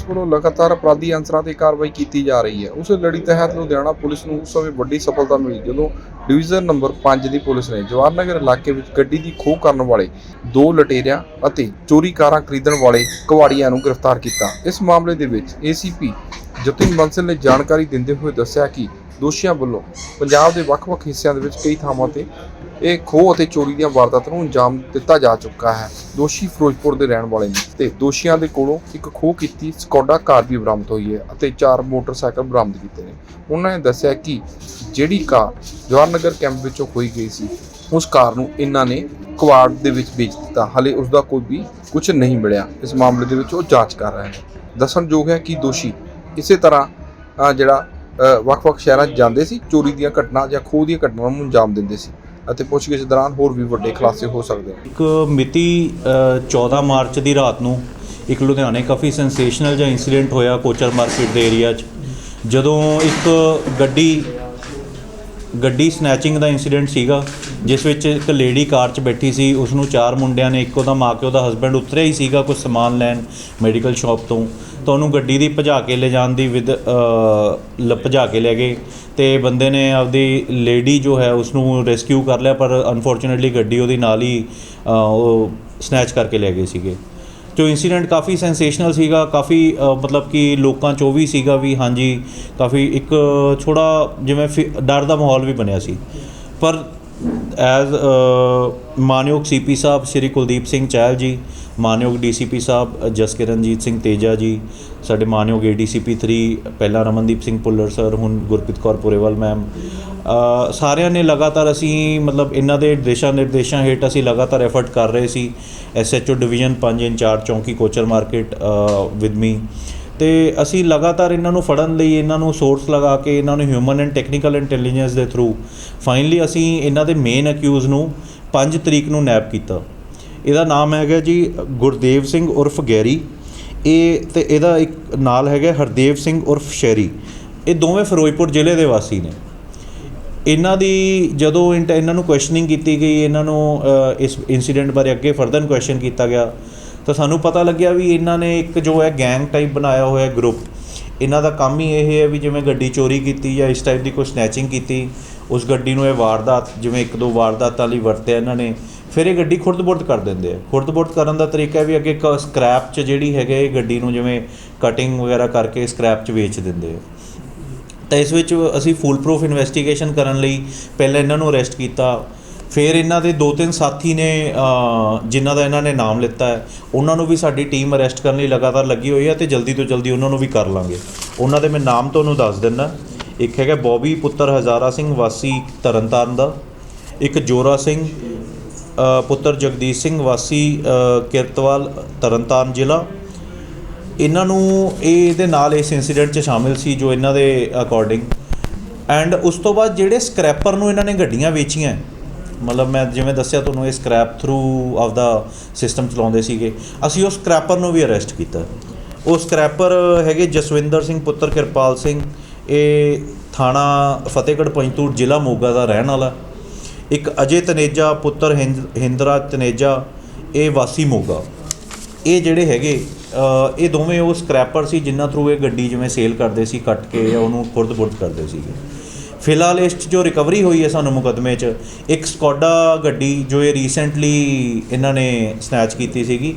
Police ਵੱਲੋਂ ਲਗਾਤਾਰ ਅਪਰਾਧੀ ਅੰਸਰਾਂ ਤੇ ਕਾਰਵਾਈ ਕੀਤੀ ਜਾ ਰਹੀ ਹੈ। ਉਸੇ ਲੜੀ ਤਹਿਤ ਲੁਧਿਆਣਾ ਪੁਲਿਸ ਨੂੰ ਉਸ ਸਮੇਂ ਵੱਡੀ ਸਫਲਤਾ ਮਿਲੀ, ਜਦੋਂ ਡਿਵੀਜ਼ਨ ਨੰਬਰ 5 ਦੀ ਪੁਲਿਸ ਨੇ ਜਵਾਹਰ ਇਲਾਕੇ ਵਿੱਚ ਗੱਡੀ ਦੀ ਖੋਹ ਕਰਨ ਵਾਲੇ ਦੋ ਲਟੇਰਿਆਂ ਅਤੇ ਚੋਰੀ ਕਾਰਾਂ ਖਰੀਦਣ ਵਾਲੇ ਕਵਾੜੀਆਂ ਨੂੰ ਗ੍ਰਿਫਤਾਰ ਕੀਤਾ। ਇਸ ਮਾਮਲੇ ਦੇ ਵਿੱਚ ਏਸੀਪੀ ਜਤਿਨ ਬੰਸਲ ਨੇ ਜਾਣਕਾਰੀ ਦਿੰਦੇ ਹੋਏ ਦੱਸਿਆ ਕਿ ਦੋਸ਼ੀਆਂ ਵੱਲੋਂ ਪੰਜਾਬ ਦੇ ਵੱਖ-ਵੱਖ ਹਿੱਸਿਆਂ ਦੇ ਵਿੱਚ ਕਈ ਥਾਵਾਂ ਤੇ ਇਹ ਖੋਹ ਅਤੇ ਚੋਰੀ ਦੀਆਂ ਵਾਰਦਾਤਾਂ ਨੂੰ ਅੰਜਾਮ ਦਿੱਤਾ ਜਾ ਚੁੱਕਾ ਹੈ। ਦੋਸ਼ੀ ਫਿਰੋਜ਼ਪੁਰ ਦੇ ਰਹਿਣ ਵਾਲੇ ਨੇ ਤੇ ਦੋਸ਼ੀਆਂ ਦੇ ਕੋਲੋਂ ਇੱਕ ਖੋਹ ਕੀਤੀ, ਸਕੋਡਾ ਕਾਰ ਵੀ ਬਰਾਮਦ ਹੋਈ ਹੈ ਅਤੇ ਚਾਰ ਮੋਟਰਸਾਈਕਲ ਬਰਾਮਦ ਕੀਤੇ ਨੇ। ਉਹਨਾਂ ਨੇ ਦੱਸਿਆ ਕਿ ਜਿਹੜੀ ਕਾਰ ਜਵਾਹਰ ਕੈਂਪ ਵਿੱਚੋਂ ਖੋਈ ਗਈ ਸੀ, ਉਸ ਕਾਰ ਨੂੰ ਇਹਨਾਂ ਨੇ ਕੁਆੜ ਦੇ ਵਿੱਚ ਵੇਚ ਦਿੱਤਾ। ਹਲੇ ਉਸ ਦਾ ਕੋਈ ਵੀ ਕੁਝ ਨਹੀਂ ਮਿਲਿਆ। ਇਸ ਮਾਮਲੇ ਦੇ ਵਿੱਚ ਉਹ ਜਾਂਚ ਕਰ ਰਹੇ ਨੇ। ਦੱਸਣਯੋਗ ਹੈ ਕਿ ਦੋਸ਼ੀ ਇਸੇ ਤਰ੍ਹਾਂ ਜਿਹੜਾ ਵੱਖ-ਵੱਖ ਸ਼ਹਿਰਾਂ 'ਚ ਜਾਂਦੇ ਸੀ, ਚੋਰੀ ਦੀਆਂ ਘਟਨਾ ਜਾਂ ਖੋਹ ਦੀਆਂ ਘਟਨਾਵਾਂ ਨੂੰ ਅੰਜਾਮ ਦਿੰਦੇ ਸੀ। ਅਤੇ ਪੁੱਛਗਿੱਛ ਦੌਰਾਨ ਹੋਰ ਵੀ ਵੱਡੇ ਖੁਲਾਸੇ ਹੋ ਸਕਦੇ ਨੇ ਇੱਕ ਮਿਤੀ ਅ, 14 ਮਾਰਚ ਦੀ ਰਾਤ ਨੂੰ ਇੱਕ ਲੁਧਿਆਣੇ ਕਾਫੀ ਸੈਂਸੇਸ਼ਨਲ ਜਿਹਾ ਇਨਸੀਡੈਂਟ ਹੋਇਆ ਕੋਚਰ ਮਾਰਕੀਟ ਦੇ ਏਰੀਆ 'ਚ। ਜਦੋਂ ਇੱਕ ਗੱਡੀ ਗੱਡੀ ਸਨੈਚਿੰਗ ਦਾ ਇਨਸੀਡੈਂਟ ਸੀਗਾ ਜਿਸ ਵਿੱਚ ਇੱਕ ਲੇਡੀ ਕਾਰ 'ਚ ਬੈਠੀ ਸੀ ਉਸ ਨੂੰ ਚਾਰ ਮੁੰਡਿਆਂ ਨੇ ਇੱਕੋ ਦਾ ਮਾਂ ਪਿਓ ਦਾ ਹਸਬੈਂਡ ਉਤਰਿਆ ਹੀ ਸੀਗਾ ਕੁਝ ਸਮਾਨ ਲੈਣ ਮੈਡੀਕਲ ਸ਼ਾਪ ਤੋਂ। ਤੁਹਾਨੂੰ ਗੱਡੀ ਦੀ ਭਜਾ ਕੇ ਲੈ ਜਾਣ ਦੀ ਵਿਦ ਲ ਭਜਾ ਕੇ ਲੈ ਗਏ। ਤੇ ਬੰਦੇ ਨੇ ਆਪਦੀ ਲੇਡੀ ਜੋ ਹੈ ਉਸ ਨੂੰ ਰੈਸਕਿਊ ਕਰ ਲਿਆ, ਪਰ ਅਨਫੋਰਚੂਨੇਟਲੀ ਗੱਡੀ ਉਹਦੀ ਨਾਲ ਹੀ ਉਹ ਸਨੈਚ ਕਰਕੇ ਲੈ ਗਏ ਸੀਗੇ। ਜੋ ਇਨਸੀਡੈਂਟ ਕਾਫੀ ਸੈਂਸੇਸ਼ਨਲ ਸੀਗਾ, ਕਾਫੀ ਮਤਲਬ ਕਿ ਲੋਕਾਂ 'ਚੋਂ ਵੀ ਸੀਗਾ ਵੀ ਹਾਂਜੀ, ਕਾਫੀ ਇੱਕ ਥੋੜਾ ਜਿਵੇਂ ਫਿ- ਡਰ ਦਾ ਮਾਹੌਲ ਵੀ ਬਣਿਆ ਸੀ। ਪਰ ਐਜ਼ ਮਾਨਯੋਗ ਸੀਪੀ ਸਾਹਿਬ, ਸ਼੍ਰੀ ਕੁਲਦੀਪ ਸਿੰਘ ਚਹਿਲ ਜੀ ਮਾਨਯੋਗ ਡੀਸੀਪੀ ਸਾਹਿਬ ਜਸਕਿਰਨਜੀਤ ਸਿੰਘ ਤੇਜਾ ਜੀ, ਸਾਡੇ ਮਾਨਯੋਗ ਏਡੀਸੀਪੀ 3 ਪਹਿਲਾਂ ਰਮਨਦੀਪ ਸਿੰਘ ਭੁੱਲਰ ਸਰ ਹੁਣ ਗੁਰਪ੍ਰੀਤ ਕੌਰ ਪੁਰੇਵਾਲ ਮੈਮ ਸਾਰਿਆਂ ਨੇ ਲਗਾਤਾਰ ਅਸੀਂ ਮਤਲਬ ਇਹਨਾਂ ਦੇ ਦਿਸ਼ਾ ਨਿਰਦੇਸ਼ਾਂ ਹੇਠ ਅਸੀਂ ਲਗਾਤਾਰ ਐਫਰਟ ਕਰ ਰਹੇ ਸੀ। ਐਸਐਚਓ ਡਿਵੀਜ਼ਨ 5 ਇੰਚਾਰਜ ਚੌਂਕੀ ਕੋਚਰ ਮਾਰਕੀਟ ਵਿਦ ਮੀ ਤੇ ਅਸੀਂ ਲਗਾਤਾਰ ਇਹਨਾਂ ਨੂੰ ਫੜਨ ਲਈ ਇਹਨਾਂ ਨੂੰ ਸੋਰਸ ਲਗਾ ਕੇ ਇਹਨਾਂ ਨੂੰ ਹਿਊਮਨ ਐਂਡ ਟੈਕਨੀਕਲ ਇੰਟੈਲੀਜੈਂਸ ਦੇ ਥਰੂ ਫਾਈਨਲੀ ਅਸੀਂ ਇਹਨਾਂ ਦੇ ਮੇਨ ਅਕਿਊਜ਼ ਨੂੰ 5 ਤਰੀਕ ਨੂੰ ਨੈਪ ਕੀਤਾ। ਇਹਦਾ ਨਾਮ ਹੈਗਾ ਜੀ ਗੁਰਦੇਵ ਸਿੰਘ ਉਰਫ ਗੈਰੀ। ਇਹ ਤੇ ਇਹਦਾ ਇੱਕ ਨਾਲ ਹੈਗਾ ਹਰਦੇਵ ਸਿੰਘ ਉਰਫ ਸ਼ੈਰੀ। ਇਹ ਦੋਵੇਂ ਫਿਰੋਜ਼ਪੁਰ ਜ਼ਿਲ੍ਹੇ ਦੇ ਵਾਸੀ ਨੇ। ਇਹਨਾਂ ਦੀ ਜਦੋਂ ਇੰਟ- ਇਹਨਾਂ ਨੂੰ ਕੁਐਸਚਨਿੰਗ ਕੀਤੀ ਗਈ, ਇਹਨਾਂ ਨੂੰ ਇਸ ਇਨਸੀਡੈਂਟ ਬਾਰੇ ਅੱਗੇ ਫਰਦਰ ਕੁਐਸਚਨ ਕੀਤਾ ਗਿਆ, ਤਾਂ ਸਾਨੂੰ ਪਤਾ ਲੱਗਿਆ ਵੀ ਇਹਨਾਂ ਨੇ ਇੱਕ ਜੋ ਹੈ ਗੈਂਗ ਟਾਈਪ ਬਣਾਇਆ ਹੋਇਆ ਗਰੁੱਪ ਇਹਨਾਂ ਦਾ ਕੰਮ ਹੀ ਇਹ ਹੈ ਵੀ ਜਿਵੇਂ ਗੱਡੀ ਚੋਰੀ ਕੀਤੀ ਜਾਂ ਇਸ ਟਾਈਪ ਦੀ ਕੋਈ ਸਨੈਚਿੰਗ ਕੀਤੀ, ਉਸ ਗੱਡੀ ਨੂੰ ਇਹ ਵਾਰਦਾਤ, ਜਿਵੇਂ ਇੱਕ ਦੋ ਵਾਰਦਾਤਾਂ ਲਈ ਵਰਤਿਆ ਇਹਨਾਂ ਨੇ ਫਿਰ ਇਹ ਗੱਡੀ ਖੁਰਦ-ਬੁਰਦ ਕਰ ਦਿੰਦੇ ਆ। ਖੁਰਦ-ਬੁਰਦ ਕਰਨ ਦਾ ਤਰੀਕਾ ਵੀ ਅੱਗੇ ਸਕ੍ਰੈਪ 'ਚ ਜਿਹੜੀ ਹੈਗੇ ਇਹ ਗੱਡੀ ਨੂੰ ਜਿਵੇਂ ਕਟਿੰਗ ਵਗੈਰਾ ਕਰਕੇ ਸਕ੍ਰੈਪ 'ਚ ਵੇਚ ਦਿੰਦੇ ਆ। ਤਾਂ ਇਸ ਵਿੱਚ ਅਸੀਂ ਫੁੱਲ ਪ੍ਰੂਫ ਇਨਵੈਸਟੀਗੇਸ਼ਨ ਕਰਨ ਲਈ ਪਹਿਲਾਂ ਇਹਨਾਂ ਨੂੰ ਅਰੈਸਟ ਕੀਤਾ। ਫਿਰ ਇਹਨਾਂ ਦੇ ਦੋ ਤਿੰਨ ਸਾਥੀ ਨੇ ਜਿਨ੍ਹਾਂ ਦਾ ਇਹਨਾਂ ਨੇ ਨਾਮ ਲਿੱਤਾ ਹੈ, ਉਹਨਾਂ ਨੂੰ ਵੀ ਸਾਡੀ ਟੀਮ ਅਰੈਸਟ ਕਰਨ ਲਈ ਲਗਾਤਾਰ ਲੱਗੀ ਹੋਈ ਹੈ ਤੇ ਜਲਦੀ ਤੋਂ ਜਲਦੀ ਉਹਨਾਂ ਨੂੰ ਵੀ ਕਰ ਲਾਂਗੇ। ਉਹਨਾਂ ਦੇ ਮੈਂ ਨਾਮ ਤੁਹਾਨੂੰ ਦੱਸ ਦਿੰਦਾ। ਇੱਕ ਹੈਗਾ ਬੌਬੀ ਪੁੱਤਰ ਹਜ਼ਾਰਾ ਸਿੰਘ ਵਾਸੀ ਤਰਨਤਾਰਨ ਦਾ, ਇੱਕ ਜੋਰਾ ਸਿੰਘ ਪੁੱਤਰ ਜਗਦੀਸ਼ ਸਿੰਘ ਵਾਸੀ ਕਿਰਤਵਾਲ, ਤਰਨਤਾਰਨ ਜ਼ਿਲ੍ਹਾ। ਇਹਨਾਂ ਨੂੰ ਇਹ ਇਹਦੇ ਨਾਲ ਇਸ ਇਨਸੀਡੈਂਟ 'ਚ ਸ਼ਾਮਿਲ ਸੀ ਜੋ ਇਹਨਾਂ ਦੇ ਅਕੋਰਡਿੰਗ ਐਂਡ ਉਸ ਤੋਂ ਬਾਅਦ ਜਿਹੜੇ ਸਕ੍ਰੈਪਰ ਨੂੰ ਇਹਨਾਂ ਨੇ ਗੱਡੀਆਂ ਵੇਚੀਆਂ, ਮਤਲਬ ਮੈਂ ਜਿਵੇਂ ਦੱਸਿਆ ਤੁਹਾਨੂੰ ਇਹ ਸਕ੍ਰੈਪ ਥਰੂ ਆਪਦਾ ਸਿਸਟਮ ਚਲਾਉਂਦੇ ਸੀਗੇ, ਅਸੀਂ ਉਸ ਸਕ੍ਰੈਪਰ ਨੂੰ ਵੀ ਅਰੈਸਟ ਕੀਤਾ। ਉਹ ਸਕ੍ਰੈਪਰ ਹੈਗੇ ਜਸਵਿੰਦਰ ਸਿੰਘ, ਪੁੱਤਰ ਕਿਰਪਾਲ ਸਿੰਘ, ਇਹ ਥਾਣਾ ਫਤਿਹਗੜ੍ਹ ਪੰਜਤੂਰ ਜ਼ਿਲ੍ਹਾ ਮੋਗਾ ਦਾ ਰਹਿਣ ਵਾਲਾ। ਇੱਕ ਅਜੇ ਤਨੇਜਾ ਪੁੱਤਰ ਹਿੰਦ- ਹਿੰਦਰਾਜ ਤਨੇਜਾ, ਇਹ ਵਾਸੀ ਮੋਗਾ। ਇਹ ਜਿਹੜੇ ਹੈਗੇ ਇਹ ਦੋਵੇਂ ਉਹ ਸਕ੍ਰੈਪਰ ਸੀ ਜਿਨ੍ਹਾਂ ਥਰੂ ਇਹ ਗੱਡੀ ਜਿਵੇਂ ਸੇਲ ਕਰਦੇ ਸੀ, ਕੱਟ ਕੇ ਜਾਂ ਉਹਨੂੰ ਖੁਰਦ-ਬੁਰਦ ਕਰਦੇ ਸੀਗੇ। ਫਿਲਹਾਲ ਇਸ 'ਚ ਜੋ ਰਿਕਵਰੀ ਹੋਈ ਹੈ ਸਾਨੂੰ ਮੁਕੱਦਮੇ 'ਚ ਇੱਕ ਸਕੋਡਾ ਗੱਡੀ ਜੋ ਇਹ ਰੀਸੈਂਟਲੀ ਇਹਨਾਂ ਨੇ ਸਨੈਚ ਕੀਤੀ ਸੀਗੀ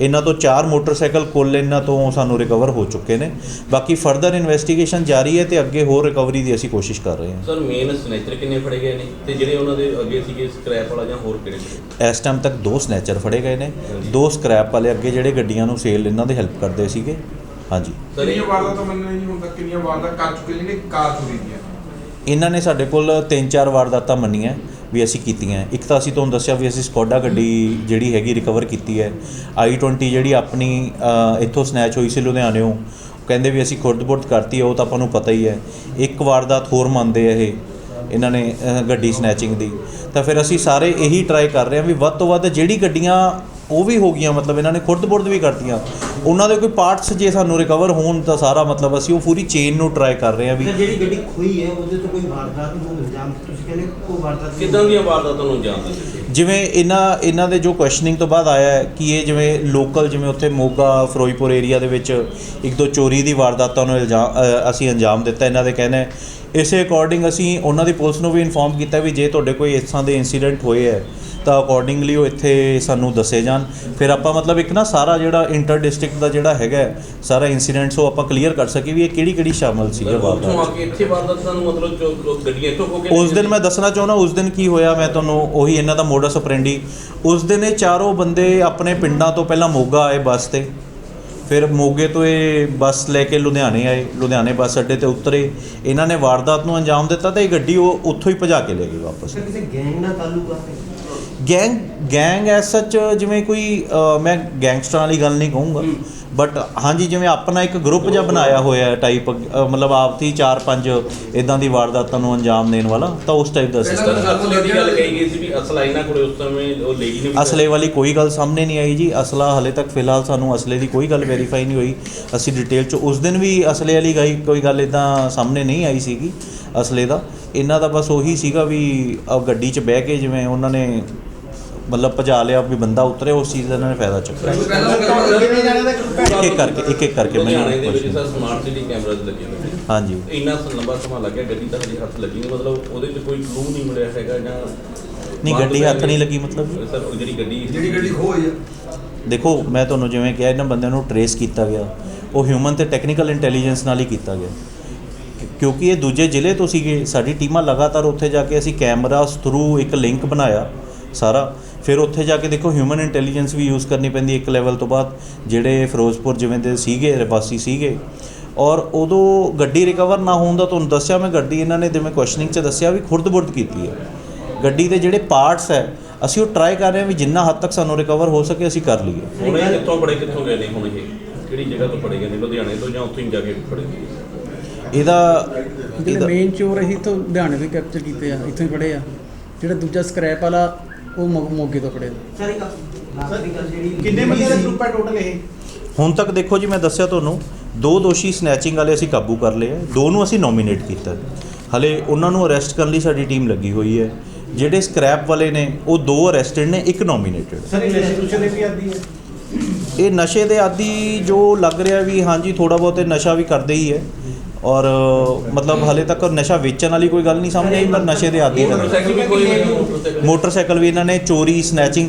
ਇਹਨਾਂ ਤੋਂ ਚਾਰ ਮੋਟਰਸਾਈਕਲ ਕੁੱਲ ਇਹਨਾਂ ਤੋਂ ਸਾਨੂੰ ਰਿਕਵਰ ਹੋ ਚੁੱਕੇ ਨੇ। ਬਾਕੀ ਫਰਦਰ ਇਨਵੈਸਟੀਗੇਸ਼ਨ ਜਾਰੀ ਹੈ ਤੇ ਅੱਗੇ ਹੋਰ ਰਿਕਵਰੀ ਦੀ ਅਸੀਂ ਕੋਸ਼ਿਸ਼ ਕਰ ਰਹੇ ਹਾਂ। ਸਰ ਮੇਨ ਸਨੈਚਰ ਕਿੰਨੇ ਫੜੇ ਗਏ ਨੇ ਤੇ ਜਿਹੜੇ ਉਹਨਾਂ ਦੇ ਅੱਗੇ ਸੀਗੇ ਸਕ੍ਰੈਪ ਵਾਲਾ ਜਾਂ ਹੋਰ ਕਿਹੜੇ ਕਿਹੜੇ ਇਸ ਟਾਈਮ ਤੱਕ ਦੋ ਸਨੈਚਰ ਫੜੇ ਗਏ ਨੇ। ਦੋ ਸਕ੍ਰੈਪ ਵਾਲੇ ਅੱਗੇ ਜਿਹੜੇ ਗੱਡੀਆਂ ਨੂੰ ਸੇਲ ਇਹਨਾਂ ਦੇ ਹੈਲਪ ਕਰਦੇ ਸੀਗੇ। ਹਾਂਜੀ। ਸਰ ਇਹ ਵਾਰਦਾਤਾਂ ਮੰਨਣਾ ਨਹੀਂ ਹੁੰਦਾ ਕਿੰਨੀਆਂ ਵਾਰਦਾਤਾਂ ਕਰ ਚੁੱਕੇ ਜਿਹੜੇ ਕਾਰ ਚੋਰੀ ਦੀਆਂ ਇਹਨਾਂ ਨੇ ਸਾਡੇ ਕੋਲ ਤਿੰਨ ਚਾਰ ਵਾਰਦਾਤਾਂ ਮੰਨੀਆਂ ਵੀ ਅਸੀਂ ਕੀਤੀਆਂ। ਇੱਕ ਤਾਂ ਅਸੀਂ ਤੁਹਾਨੂੰ ਦੱਸਿਆ ਵੀ ਅਸੀਂ ਸਕੋਡਾ ਗੱਡੀ ਜਿਹੜੀ ਹੈਗੀ ਰਿਕਵਰ ਕੀਤੀ ਹੈ। i20 ਜਿਹੜੀ ਆਪਣੀ ਇੱਥੋਂ ਸਨੈਚ ਹੋਈ ਸੀ ਲੁਧਿਆਣਿਓਂ ਕਹਿੰਦੇ ਵੀ ਅਸੀਂ ਖੁਰਦ-ਬੁਰਦ ਕਰਤੀ ਹੈ, ਉਹ ਤਾਂ ਆਪਾਂ ਨੂੰ ਪਤਾ ਹੀ ਹੈ। ਇੱਕ ਵਾਰਦਾਤ ਹੋਰ ਮੰਨਦੇ ਆ ਇਹ, ਇਹਨਾਂ ਨੇ ਗੱਡੀ ਸਨੈਚਿੰਗ ਦੀ। ਤਾਂ ਫਿਰ ਅਸੀਂ ਸਾਰੇ ਇਹੀ ਟਰਾਈ ਕਰ ਰਹੇ ਹਾਂ ਵੀ ਵੱਧ ਤੋਂ ਵੱਧ ਜਿਹੜੀ ਗੱਡੀਆਂ ਉਹ ਵੀ ਹੋ ਗਈਆਂ ਮਤਲਬ ਇਹਨਾਂ ਨੇ ਖੁਰਦ-ਬੁਰਦ ਵੀ ਕਰਤੀਆਂ। ਉਹਨਾਂ ਦੇ ਕੋਈ ਪਾਰਟਸ ਜੇ ਸਾਨੂੰ ਰਿਕਵਰ ਹੋਣ ਤਾਂ ਸਾਰਾ ਮਤਲਬ ਅਸੀਂ ਉਹ ਪੂਰੀ ਚੇਨ ਨੂੰ ਟਰਾਈ ਕਰ ਰਹੇ ਹਾਂ ਵੀ ਜਿਹੜੀ ਗੱਡੀ ਖੋਈ ਹੈ ਉਹਦੇ ਤੋਂ ਕੋਈ ਵਾਰਦਾਤ ਨੂੰ ਇਲਜ਼ਾਮ ਤੁਸੀਂ ਕਹਿੰਦੇ ਉਹ ਵਾਰਦਾਤ ਕਿਦਾਂ ਦੀਆਂ ਵਾਰਦਾਤਾਂ ਨੂੰ ਜਾਣਦੇ ਸੀ? ਜਿਵੇਂ ਇਹਨਾਂ ਇਹਨਾਂ ਦੇ ਜੋ ਕੁਐਸਚਨਿੰਗ ਤੋਂ ਬਾਅਦ ਆਇਆ ਹੈ ਕਿ ਇਹ ਜਿਵੇਂ ਲੋਕਲ ਜਿਵੇਂ ਉੱਥੇ ਮੋਗਾ ਫਿਰੋਜ਼ਪੁਰ ਏਰੀਆ ਦੇ ਵਿੱਚ ਇੱਕ ਦੋ ਚੋਰੀ ਦੀ ਵਾਰਦਾਤਾਂ ਨੂੰ ਇਲਜ਼ਾਮ ਅਸੀਂ ਅੰਜਾਮ ਦਿੱਤਾ ਇਹਨਾਂ ਦੇ ਕਹਿੰਦੇ ਇਸੇ ਅਕੋਰਡਿੰਗ ਅਸੀਂ ਉਹਨਾਂ ਦੀ ਪੁਲਿਸ ਨੂੰ ਵੀ ਇਨਫੋਰਮ ਕੀਤਾ ਵੀ ਜੇ ਤੁਹਾਡੇ ਕੋਈ ਇਸ ਤਰ੍ਹਾਂ ਦੇ ਇਨਸੀਡੈਂਟ ਹੋਏ ਹੈ ਤਾਂ ਅਕੋਰਡਿੰਗਲੀ ਉਹ ਇੱਥੇ ਸਾਨੂੰ ਦੱਸੇ ਜਾਣ। ਫਿਰ ਆਪਾਂ ਮਤਲਬ ਇੱਕ ਨਾ ਸਾਰਾ ਜਿਹੜਾ ਇੰਟਰ ਡਿਸਟ੍ਰਿਕਟ ਦਾ ਜਿਹੜਾ ਹੈਗਾ ਹੈ, ਸਾਰਾ ਇਨਸੀਡੈਂਟਸ ਉਹ ਆਪਾਂ ਕਲੀਅਰ ਕਰ ਸਕੀ ਵੀ ਇਹ ਕਿਹੜੀ ਕਿਹੜੀ ਸ਼ਾਮਲ ਸੀ ਉੱਥੋਂ ਆ ਵਾਰਦਾਤ ਕੇ ਇੱਥੇ ਵਾਰਦਾਤਾਂ ਨੂੰ ਮਤਲਬ ਜੋ ਲੋਕ ਗੱਡੀਆਂ ਇੱਥੋਂ ਖੋ ਕੇ ਉਸ ਦਿਨ ਮੈਂ ਦੱਸਣਾ ਚਾਹੁੰਦਾ ਉਸ ਦਿਨ ਕੀ ਹੋਇਆ ਮੈਂ ਤੁਹਾਨੂੰ ਉਹੀ ਇਹਨਾਂ ਦਾ ਮੋਡਸ ਆਪਰੈਂਡੀ ਉਸ ਦਿਨ ਇਹ ਚਾਰੋਂ ਬੰਦੇ ਆਪਣੇ ਪਿੰਡਾਂ ਤੋਂ ਪਹਿਲਾਂ ਮੋਗਾ ਆਏ ਬੱਸ ਤੇ। ਫਿਰ ਮੋਗੇ ਤੋਂ ਇਹ ਬੱਸ ਲੈ ਕੇ ਲੁਧਿਆਣੇ ਆਏ ਲੁਧਿਆਣੇ ਬੱਸ ਅੱਡੇ ਤੇ ਉਤਰੇ। ਇਹਨਾਂ ਨੇ ਵਾਰਦਾਤ ਨੂੰ ਅੰਜਾਮ ਦਿੱਤਾ ਤੇ ਇਹ ਗੱਡੀ ਉਹ ਉੱਥੋਂ ਹੀ ਭਜਾ ਕੇ ਲੈ ਗਏ ਵਾਪਸ। ਕਿਸੇ ਗੈਂਗ ਨਾਲ ਤਾਲੁਕ ਆ? ਗੈਂਗ ਗੈਂਗ ਐਸ ਸੱਚ ਜਿਵੇਂ ਕੋਈ ਮੈਂ ਗੈਂਗਸਟਰਾਂ ਵਾਲੀ ਗੱਲ ਨਹੀਂ ਕਹੂੰਗਾ ਬਟ ਹਾਂਜੀ ਜਿਵੇਂ ਆਪਣਾ ਇੱਕ ਗਰੁੱਪ ਜਿਹਾ ਬਣਾਇਆ ਹੋਇਆ ਹੈ ਟਾਈਪ ਮਤਲਬ ਆਪਤੀ 4-5 ਇਦਾਂ ਦੀ ਵਾਰਦਾਤਾਂ ਨੂੰ ਅੰਜਾਮ ਦੇਣ ਵਾਲਾ ਤਾਂ ਉਸ ਟਾਈਪ ਦਾ ਸਿਸਟਮ ਅਸਲੇ ਦੀ ਗੱਲ ਕਹੀ ਗਈ ਸੀ ਵੀ ਅਸਲਾ ਇਹਨਾਂ ਕੋਲੇ ਉਸ ਸਮੇਂ ਉਹ ਲੇਡੀ ਨੇ ਵੀ- ਅਸਲੇ ਵਾਲੀ ਕੋਈ ਗੱਲ ਸਾਹਮਣੇ ਨਹੀਂ ਆਈ ਜੀ ਅਸਲਾ ਹਲੇ ਤੱਕ ਫਿਲਹਾਲ ਸਾਨੂੰ ਅਸਲੇ ਦੀ ਕੋਈ ਗੱਲ ਵੈਰੀਫਾਈ ਨਹੀਂ ਹੋਈ। ਅਸੀਂ ਡਿਟੇਲ ਚ ਉਸ ਦਿਨ ਵੀ ਅਸਲੇ ਵਾਲੀ ਗਈ ਕੋਈ ਗੱਲ ਇਦਾਂ ਸਾਹਮਣੇ ਨਹੀਂ ਆਈ ਸੀਗੀ ਅਸਲੇ ਦਾ। ਇਹਨਾਂ ਦਾ ਬਸ ਉਹੀ ਸੀਗਾ ਵੀ ਗੱਡੀ 'ਚ ਬਹਿ ਕੇ ਜਿਵੇਂ ਉਹਨਾਂ ਨੇ ਮਤਲਬ ਭਜਾ ਲਿਆ ਵੀ ਬੰਦਾ ਉਤਰੇ ਉਸ ਚੀਜ਼ ਦਾ ਇਹਨਾਂ ਨੇ ਫਾਇਦਾ ਚੁੱਕਿਆ। ਇੱਕ ਇੱਕ ਕਰਕੇ ਇੱਕ ਇੱਕ ਕਰਕੇ ਲੁਧਿਆਣੇ ਦੇ ਵਿੱਚ ਮੈਨੂੰ ਸਰ ਸਮਾਰਟ ਸਿਟੀ ਕੈਮਰਾਜ਼ ਲੱਗੇ ਹੋਏ ਨੇ। ਹਾਂਜੀ। ਇੰਨਾ ਸ- ਲੰਬਾ ਸਮਾਂ ਲੱਗਿਆ ਗੱਡੀ ਤਾਂ ਹਜੇ ਹੱਥ ਲੱਗੀ ਨਹੀਂ ਮਤਲਬ ਉਹਦੇ 'ਚ ਕੋਈ ਕਲੂ ਨਹੀਂ ਮਿਲਿਆ ਹੈਗਾ ਜਾਂ ਨਹੀਂ ਗੱਡੀ ਹੱਥ ਨਹੀਂ ਲੱਗੀ ਮਤਲਬ? ਸਰ ਉਹ ਜਿਹੜੀ ਗੱਡੀ ਜਿਹੜੀ ਗੱਡੀ ਖੋਈ ਆ। ਦੇਖੋ ਮੈਂ ਤੁਹਾਨੂੰ ਜਿਵੇਂ ਕਿਹਾ ਇਹਨਾਂ ਬੰਦਿਆਂ ਨੂੰ ਟਰੇਸ ਕੀਤਾ ਗਿਆ। ਉਹ ਹਿਊਮਨ ਤੇ ਟੈਕਨੀਕਲ ਇੰਟੈਲੀਜੈਂਸ ਨਾਲ ਹੀ ਕੀਤਾ ਗਿਆ। ਕਿ- ਕਿਉਂਕਿ ਇਹ ਦੂਜੇ ਜ਼ਿਲ੍ਹੇ ਤੋਂ ਸੀਗੇ ਸਾਡੀ ਟੀਮਾਂ ਲਗਾਤਾਰ ਉੱਥੇ ਜਾ ਕੇ ਅਸੀਂ ਕੈਮਰਾਸ ਥਰੂ ਇੱਕ ਲਿੰਕ ਬਣਾਇਆ ਸਾਰਾ। ਫਿਰ ਉੱਥੇ ਜਾ ਕੇ ਦੇਖੋ ਹਿਊਮਨ ਇੰਟੈਲੀਜੈਂਸ ਵੀ ਯੂਜ਼ ਕਰਨੀ ਪੈਂਦੀ ਇੱਕ ਲੈਵਲ ਤੋਂ ਬਾਅਦ ਜਿਹੜੇ ਫਿਰੋਜ਼ਪੁਰ ਜਿਵੇਂ ਦੇ ਸੀਗੇ ਰਿਵਾਸੀ ਸੀਗੇ। ਔਰ ਉਦੋਂ ਗੱਡੀ ਰਿਕਵਰ ਨਾ ਹੋਣ ਦਾ ਤੁਹਾਨੂੰ ਦੱਸਿਆ ਮੈਂ ਗੱਡੀ ਇਹਨਾਂ ਨੇ ਜਿਵੇਂ ਕੁਐਸਚਨਿੰਗ 'ਚ ਦੱਸਿਆ ਵੀ ਖੁਰਦ-ਬੁਰਦ ਕੀਤੀ ਹੈ। ਗੱਡੀ ਦੇ ਜਿਹੜੇ ਪਾਰਟਸ ਹੈ ਅਸੀਂ ਉਹ ਟਰਾਈ ਕਰ ਰਹੇ ਹਾਂ ਵੀ ਜਿੰਨਾ ਹੱਦ ਤੱਕ ਸਾਨੂੰ ਰਿਕਵਰ ਹੋ ਸਕੇ ਅਸੀਂ ਕਰ ਲਈਏ। ਹੁਣ ਇਹ ਕਿੱਥੋਂ ਪੜੇ ਕਿੱਥੋਂ ਗਏ ਨੇ ਹੁਣ ਇਹ? ਕਿਹੜੀ ਜਗ੍ਹਾ ਤੋਂ ਪੜੇ ਗਏ ਨੇ? ਲੁਧਿਆਣੇ ਤੋਂ ਜਾਂ ਉੱਥੋਂ ਹੀ ਜਾ ਕੇ ਪੜੇ ਗਏ? ਇਹਦਾ ਜਿਹੜੇ ਇਹਦਾ ਮੇਨ ਚੋਰ ਅਸੀਂ ਤੋਂ ਲੁਧਿਆਣੇ ਤੋਂ ਕੈਪਚਰ ਕੀਤੇ ਆ ਇੱਥੋਂ ਹੀ ਫੜੇ ਆ। ਜਿਹੜਾ ਦੂਜਾ ਸਕ੍ਰੈਪ ਵਾਲਾ ਉਹ ਮੋ- ਮੋਗੇ ਤੋਂ ਸਰ ਇੱਕ ਲਾਸਟ ਗੱਲ ਜਿਹੜੀ ਕਿੰਨੇ ਬੰਦੇ ਦਾ ਗਰੁੱਪ ਹੈ ਟੋਟਲ ਇਹ? ਹੁਣ ਤੱਕ ਦੇਖੋ ਜੀ ਮੈਂ ਦੱਸਿਆ ਤੁਹਾਨੂੰ ਦੋ ਦੋਸ਼ੀ ਸਨੈਚਿੰਗ ਵਾਲੇ ਅਸੀਂ ਕਾਬੂ ਕਰ ਲਏ ਦੋ ਨੂੰ ਅਸੀਂ ਨੋਮੀਨੇਟ ਕੀਤਾ। ਹਲੇ ਉਹਨਾਂ ਨੂੰ ਅਰੈਸਟ ਕਰਨ ਲਈ ਸਾਡੀ ਟੀਮ ਲੱਗੀ ਹੋਈ ਹੈ। ਜਿਹੜੇ ਸਕ੍ਰੈਪ ਵਾਲੇ ਨੇ ਉਹ ਦੋ ਅਰੈਸਟਡ ਨੇ ਇੱਕ ਨੋਮੀਨੇਟਡ ਸਰ ਇਹ ਨਸ਼ੇ ਨੁਸ਼ੇ ਦੇ ਵੀ ਆਦੀ ਹੈ? ਇਹ ਨਸ਼ੇ ਦੇ ਆਦੀ ਜੋ ਲੱਗ ਰਿਹਾ ਵੀ ਹਾਂਜੀ ਥੋੜਾ ਬਹੁਤ ਇਹ ਨਸ਼ਾ ਵੀ ਕਰਦੇ ਹੀ ਹੈ। ਔਰ ਮਤਲਬ ਹਲੇ ਤੱਕ ਨਸ਼ਾ ਵੇਚਣ ਵਾਲੀ ਕੋਈ ਗੱਲ ਨਹੀਂ ਸਾਹਮਣੇ ਆਈ ਪਰ ਨਸ਼ੇ ਦੇ ਆਦੀ ਤਾਂ ਨਹੀਂ। ਮੋਟਰਸਾਈਕਲ ਵੀ ਕੋਈ ਮੋਟਰਸਾਈਕਲ ਮੋਟਰਸਾਈਕਲ ਵੀ ਇਹਨਾਂ ਨੇ ਚੋਰੀ ਸਨੈਚਿੰਗ